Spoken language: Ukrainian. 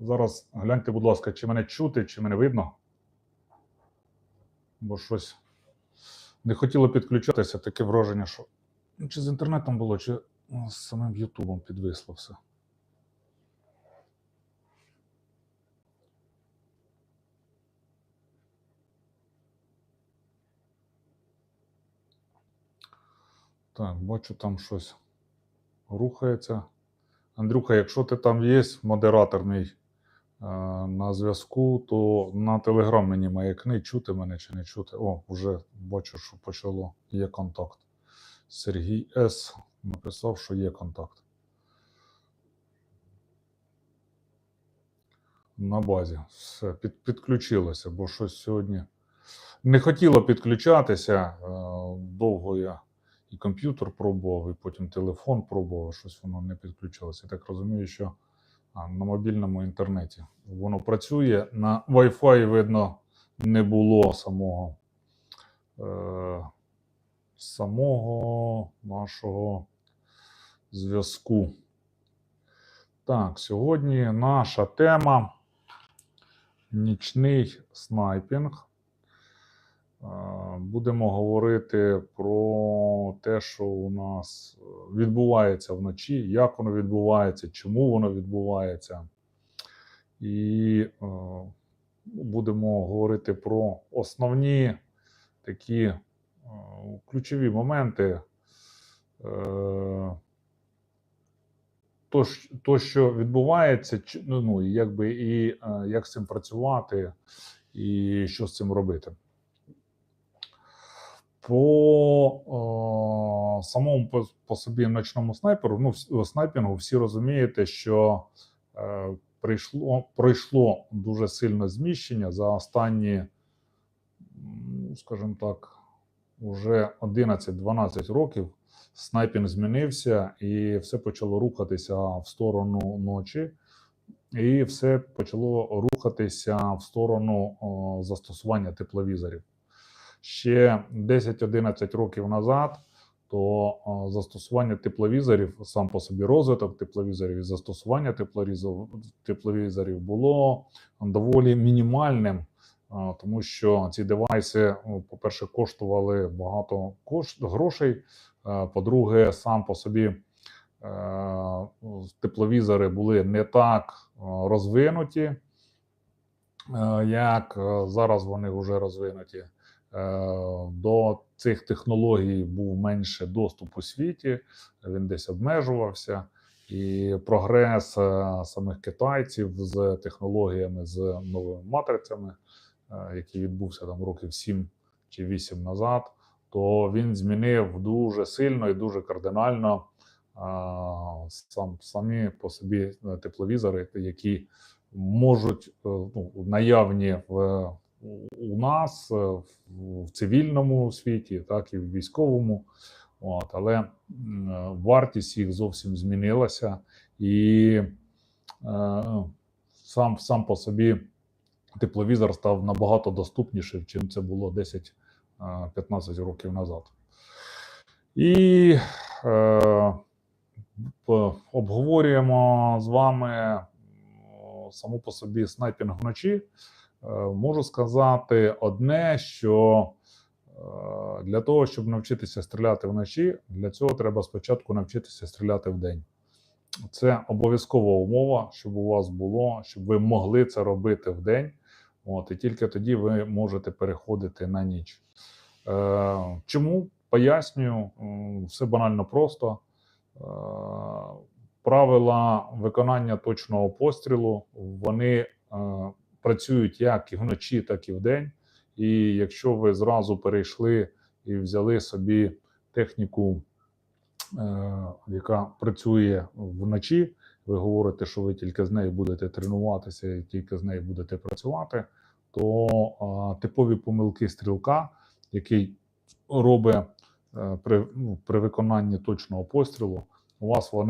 Зараз гляньте, будь ласка, чи мене чути, чи мене видно. Бо щось не хотіло підключатися, таке враження, що ну, чи з інтернетом було, чи ну, з самим Ютубом підвисло все. Так, бачу, там щось рухається. Андрюха, якщо ти там є, модератор мій на зв'язку, то на телеграм мені маякни, чути мене чи не чути. О, вже бачу, що почало. Є контакт. Сергій С. написав, що є контакт. На базі. Все, під, підключилося, бо щось сьогодні не хотіло підключатися. е, Довго я і комп'ютер пробував, і потім телефон пробував, щось воно не підключилося. Я так розумію, що на мобільному інтернеті воно працює. На Wi-Fi, видно, не було самого, е, самого нашого зв'язку. Так, сьогодні наша тема нічний снайпінг. Будемо говорити про те, що у нас е, відбувається вночі, як воно відбувається, чому воно відбувається. І е, будемо говорити про основні такі е, ключові моменти. Е, то, то, що відбувається, ну, ну, якби, і як з цим працювати, і що з цим робити. По о, самому по, по собі ночному снайперу, ну, снайпінгу, всі розумієте, що е, прийшло, пройшло дуже сильне зміщення за останні, скажімо так, уже 11-12 років. Снайпінг змінився, і все почало рухатися в сторону ночі, і все почало рухатися в сторону о, застосування тепловізорів ще 10-11 років назад, то застосування тепловізорів, сам по собі розвиток тепловізорів і застосування тепловізорів, було доволі мінімальним, тому що ці девайси, по-перше, коштували багато кошт, грошей. По-друге, сам по собі е, тепловізори були не так розвинуті, е, як е, зараз вони вже розвинуті. Е, До цих технологій був менше доступ у світі, він десь обмежувався. І прогрес е, самих китайців з технологіями, з новими матрицями, е, який відбувся там років 7 чи 8 назад, то він змінив дуже сильно і дуже кардинально сам, самі по собі тепловізори, які можуть ну, наявні в у нас е, в, цивільному світі, так і в військовому. От, але е, вартість їх зовсім змінилася, і е, сам, сам по собі тепловізор став набагато доступнішим, чим це було 10-15 років назад. І е, обговорюємо з вами саму по собі снайпінг вночі. Е, Можу сказати одне, що е, для того, щоб навчитися стріляти вночі, для цього треба спочатку навчитися стріляти вдень. Це обов'язкова умова, щоб у вас було, щоб ви могли це робити вдень. От, і тільки тоді ви можете переходити на ніч. Е, чому? Пояснюю, все банально просто. Е, правила виконання точного пострілу вони е, працюють як і вночі, так і вдень. І якщо ви зразу перейшли і взяли собі техніку, е, яка працює вночі, ви говорите, що ви тільки з нею будете тренуватися і тільки з нею будете працювати, то типові помилки стрілка, який робить е, при, ну, при виконанні точного пострілу, у вас вони